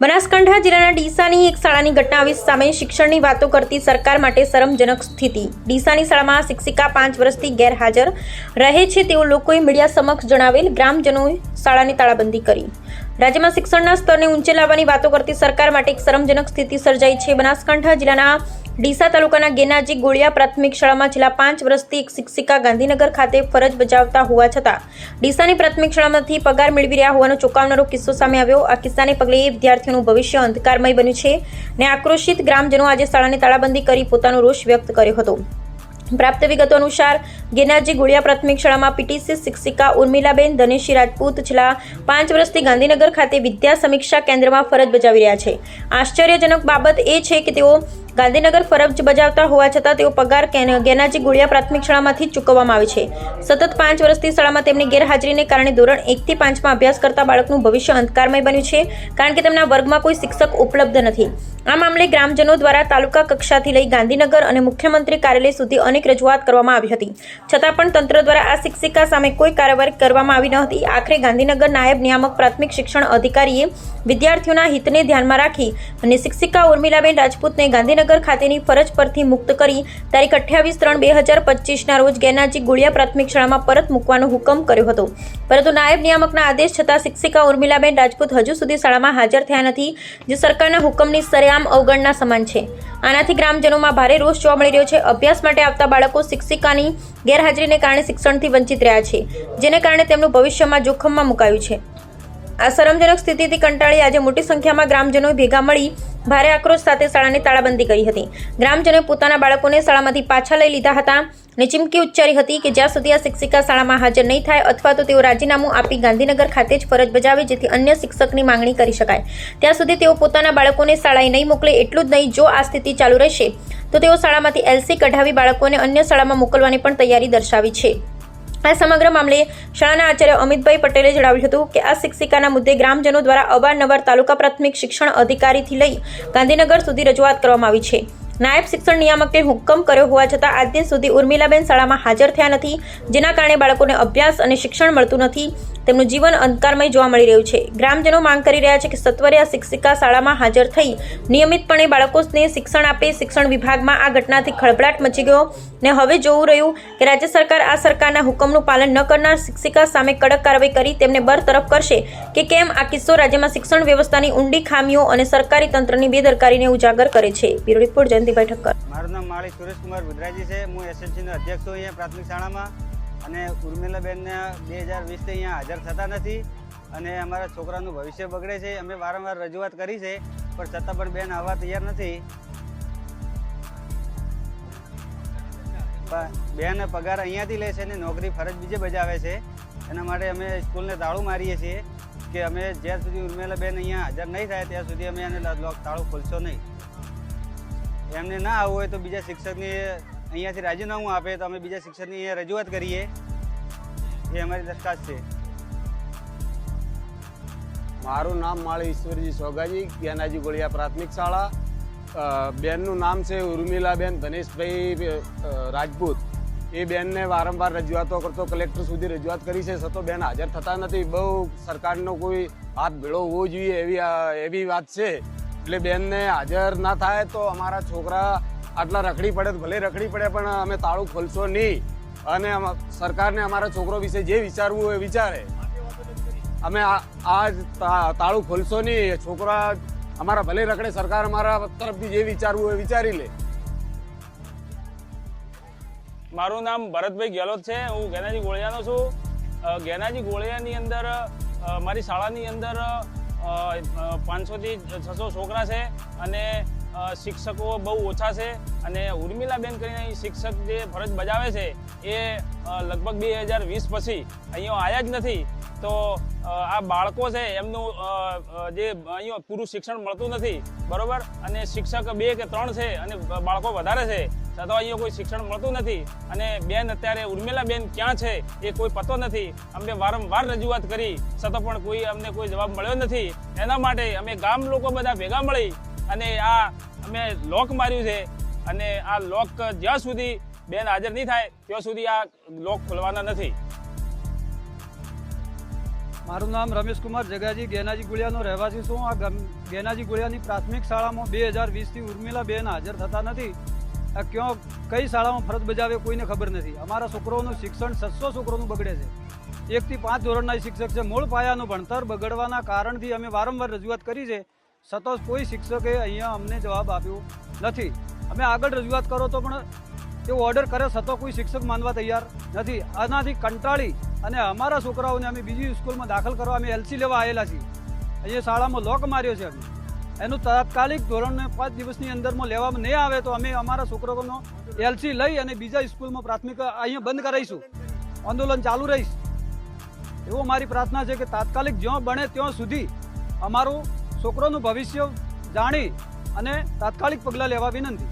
બનાસકાંઠા જિલ્લાના ડીસાની એક શાળાની ઘટના આવી સામે શિક્ષણની વાતો કરતી સરકાર માટે શરમજનક સ્થિતિ. ડીસાની શાળામાં શિક્ષિકા પાંચ વર્ષથી ગેરહાજર રહે છે તેવું લોકોએ મીડિયા સમક્ષ જણાવેલ ગ્રામજનોએ શાળાની તાળાબંધી કરી. રાજ્યમાં શિક્ષણના સ્તરને ઊંચે લાવવાની વાતો કરતી સરકાર માટે એક શરમજનક સ્થિતિ સર્જાઈ છે. બનાસકાંઠા જિલ્લાના ડીસા તાલુકાના ગેનાજી ગોળિયા પ્રાથમિક શાળામાં છેલ્લા પાંચ વર્ષથી એક શિક્ષિકા ગાંધીનગર ખાતે ફરજ બજાવતા હોવા છતાં ડીસાની પ્રાથમિક શાળામાંથી પગાર મેળવી રહ્યા હોવાનો ચોંકાવનારો કિસ્સો સામે આવ્યો. આ કિસ્સાને પગલે વિદ્યાર્થીઓનું ભવિષ્ય અંધકારમય બન્યું છે ને આક્રોશિત ગ્રામજનો આજે શાળાને તાળાબંધી કરી પોતાનો રોષ વ્યક્ત કર્યો હતો. પ્રાપ્ત વિગતો અનુસાર, ગિરનારજી ગુડિયા પ્રાથમિક શાળામાં પીટીસી શિક્ષિકા ઉર્મિલાબેન ધનેશી રાજપૂત છેલ્લા પાંચ વર્ષથી ગાંધીનગર ખાતે વિદ્યા સમીક્ષા કેન્દ્રમાં ફરજ બજાવી રહ્યા છે. આશ્ચર્યજનક બાબત એ છે કે તેઓ ગાંધીનગર ફરજ બજાવતા હોવા છતાં તેઓ પગાર ગેનાજી ગુડિયા પ્રાથમિક શાળામાંથી ચૂકવવામાં આવે છે. સતત પાંચ વર્ષથી શાળામાં તેમની ગેરહાજરીને કારણે ધોરણ એકથી પાંચમાં અભ્યાસ કરતા બાળકનું ભવિષ્ય અંધકારમય બન્યું છે, કારણ કે તેમના વર્ગમાં કોઈ શિક્ષક ઉપલબ્ધ નથી. આ મામલે ગ્રામજનો દ્વારા તાલુકા કક્ષાથી લઈ ગાંધીનગર અને મુખ્યમંત્રી કાર્યાલય સુધી અનેક રજૂઆત કરવામાં આવી હતી. છતાં પણ તંત્ર દ્વારા આ શિક્ષિકા સામે કોઈ કાર્યવાહી કરવામાં આવી ન હતી. આખરે ગાંધીનગર નાયબ નિયામક પ્રાથમિક શિક્ષણ અધિકારીએ વિદ્યાર્થીઓના હિતને ધ્યાનમાં રાખી અને શિક્ષિકા ઉર્મિલાબેન રાજપૂતને ગાંધીનગર ખાતેની ફરજ પરથી મુક્ત કરી તારીખ અઠ્યાવીસ ત્રણ બે હજાર પચીસના રોજ ગેનાજી ગુળિયા પ્રાથમિક શાળામાં પરત મૂકવાનો હુકમ કર્યો હતો. પરંતુ નાયબ નિયામકના આદેશ છતાં શિક્ષિકા ઉર્મિલાબેન રાજપૂત હજુ સુધી શાળામાં હાજર થયા નથી, જે સરકારના હુકમની સરેઆમ અવગણના સમાન છે. આનાથી ગ્રામજનોમાં ભારે રોષ જોવા મળી રહ્યો છે. અભ્યાસ માટે આવતા બાળકો શિક્ષિકાની ગેરહાજરીને કારણે શિક્ષણથી વંચિત રહ્યા છે, જેને કારણે તેમનું ભવિષ્યમાં જોખમમાં મુકાયું છે. આ શરમજનક સ્થિતિથી કંટાળી આજે મોટી સંખ્યામાં ગ્રામજનોએ ભેગા મળી ભારે આક્રોશ સાથે શાળાની તાળાબંધી કરી હતી. ગ્રામજનોએ પોતાના બાળકોને શાળામાંથી પાછા લઈ લીધા હતા અને ચીમકી ઉચ્ચારી હતી કે જ્યાં સુધી આ શિક્ષિકા શાળામાં હાજર નહીં થાય અથવા તો તેઓ રાજીનામું આપી ગાંધીનગર ખાતે જ ફરજ બજાવે જેથી અન્ય શિક્ષકની માંગણી કરી શકાય. ત્યાં સુધી તેઓ પોતાના બાળકોને શાળાએ નહીં મોકલે એટલું જ નહીં જો આ સ્થિતિ ચાલુ રહેશે તો તેઓ શાળામાંથી એલસી કઢાવી બાળકોને અન્ય શાળામાં મોકલવાની પણ તૈયારી દર્શાવી છે. આ સમગ્ર મામલે શાળાના આચાર્ય અમિતભાઈ પટેલે જણાવ્યું હતું કે આ શિક્ષિકાના મુદ્દે ગ્રામજનો દ્વારા અવારનવાર તાલુકા પ્રાથમિક શિક્ષણ અધિકારીથી લઈ ગાંધીનગર સુધી રજૂઆત કરવામાં આવી છે. નાયબ શિક્ષણ નિયામકે હુકમ કર્યો હોવા છતાં આજ દિન સુધી ઉર્મિલાબેન શાળામાં હાજર થયા નથી, જેના કારણે બાળકોને અભ્યાસ અને શિક્ષણ મળતું નથી. તેમનું જીવન અંધકારમય જોવા મળી રહ્યું છે. ગ્રામજનો માંગ કરી રહ્યા છે કે સત્વરે આ શિક્ષિકા શાળામાં હાજર થઈ નિયમિતપણે બાળકોને શિક્ષણ આપે. શિક્ષણ વિભાગમાં આ ઘટનાથી ખળભળાટ મચી ગયો ને હવે જોવું રહ્યું કે રાજ્ય સરકાર આ સરકારના હુકમનું પાલન ન કરનાર શિક્ષિકા સામે કડક કાર્યવાહી કરી તેમને બરતરફ કરશે કે કેમ આ કિસ્સો રાજ્યમાં શિક્ષણ વ્યવસ્થાની ઊંડી ખામીઓ અને સરકારી તંત્રની બેદરકારીને ઉજાગર કરે છે. બ્યુરો રિપોર્ટ જયંતિભાઈ ઠક્કર મારું નામ માળી સુરેશકુમાર ગુજરાતી છે. હું એસએસસીનો અધ્યક્ષ છું અહીંયા પ્રાથમિક શાળામાં અને ઉર્મિલાબેનને બે હજાર વીસથી અહીંયા હાજર થતા નથી અને અમારા છોકરાનું ભવિષ્ય બગડે છે. અમે વારંવાર રજૂઆત કરી છે, પણ છતાં પણ બેન આવવા તૈયાર નથી. બેન પગાર અહીંયાથી લે છે અને નોકરી ફરજ બીજે બજાવે છે. એના માટે અમે સ્કૂલને તાળું મારીએ છીએ કે અમે જ્યાં સુધી ઉર્મેલા બેન અહીંયા હાજર નહીં થાય ત્યાં સુધી અમે એને તાળું ખોલશો નહીં. એમને ના આવવું હોય તો બીજા શિક્ષકને અહીંયાથી રાજીનામું આપે તો અમે બીજા શિક્ષકની અહીંયા રજૂઆત કરીએ. એ અમારી દરખાસ્ત છે. મારું નામ માળી ઈશ્વરજી સોગાજી, જ્ઞાનાજી ગોળિયા પ્રાથમિક શાળા. બેનનું નામ છે ઉર્મિલાબેન ધનેશભાઈ રાજપૂત. એ બેનને વારંવાર રજૂઆતો કરતો, કલેક્ટર સુધી રજૂઆત કરી છે. છતાં બેન હાજર થતા નથી. બહુ સરકારનો કોઈ હાથ ભેળો હોવો જોઈએ એવી એવી વાત છે. એટલે બેનને હાજર ના થાય તો અમારા છોકરા આટલા રખડી પડે ભલે રખડી પડે, પણ અમે તાળું ખોલશો નહીં. અને સરકારને અમારા છોકરો વિશે જે વિચારવું હોય વિચારે. અમે આ તાળું ખોલશો નહીં. છોકરા અમારા ભલે રખડે, સરકાર અમારા તરફથી જે વિચારવું હોય વિચારી લે. મારું નામ ભરતભાઈ ગેલોત છે. હું ગેનાજી ગોળિયાનો છું. ગેનાજી ગોળિયાની અંદર મારી શાળાની અંદર પાંચસોથી છસો છોકરા છે અને શિક્ષકો બહુ ઓછા છે અને ઉર્મિલાબેન કરીને શિક્ષક જે ફરજ બજાવે છે એ લગભગ બે હજાર વીસ પછી અહીંયા આવ્યા જ નથી. તો આ બાળકો છે, એમનું જે અહીંયા પૂરું શિક્ષણ મળતું નથી, બરોબર? અને શિક્ષક બે કે ત્રણ છે, અને બાળકો વધારે છે છતાં અહીંયા કોઈ શિક્ષણ મળતું નથી. અને બેન અત્યારે ઉર્મિલા બેન ક્યાં છે, એ કોઈ પતો નથી. અમને વારંવાર રજૂઆત કરી, છતાં પણ કોઈ અમને કોઈ જવાબ મળ્યો નથી. એના માટે અમે ગામ લોકો બધા ભેગા મળી, અને આ અમે લોક માર્યું છે. અને આ લોક જ્યાં સુધી બેન હાજર નહીં થાય, ત્યાં સુધી આ લોક ખોલવાના નથી. મારું નામ રમેશકુમાર જગાજી ગેનાજી ગુળિયાનો રહેવાસી છું. આ ગેનાજી ગુળિયાની પ્રાથમિક શાળામાં બે હજાર વીસથી ઉર્મિલા બેન હાજર થતા નથી. આ ક્યાં, કઈ શાળામાં ફરજ બજાવે કોઈને ખબર નથી. અમારા છોકરોનું શિક્ષણ છસો છોકરોનું બગડે છે. એકથી પાંચ ધોરણના શિક્ષક છે. મૂળ પાયાનું ભણતર બગડવાના કારણથી અમે વારંવાર રજૂઆત કરી છે. સતત કોઈ શિક્ષકે અહીંયા અમને જવાબ આપ્યો નથી. અમે આગળ રજૂઆત કરો તો પણ તેઓ ઓર્ડર કરે છતાં કોઈ શિક્ષક માનવા તૈયાર નથી. આનાથી કંટાળી અને અમારા છોકરાઓને અમે બીજી સ્કૂલમાં દાખલ કરવા અમે એલસી લેવા આવેલા છીએ. અહીંયા શાળામાં લોક માર્યો છે અમે. એનું તાત્કાલિક ધોરણને પાંચ દિવસની અંદરમાં લેવામાં નહીં આવે તો અમે અમારા છોકરાઓનો એલસી લઈ અને બીજા સ્કૂલમાં પ્રાથમિક અહીંયા બંધ કરાવીશું. આંદોલન ચાલુ રહીશ. એવો મારી પ્રાર્થના છે કે તાત્કાલિક જ્યાં બને ત્યાં સુધી અમારું છોકરોનું ભવિષ્ય જાણી અને તાત્કાલિક પગલાં લેવા વિનંતી.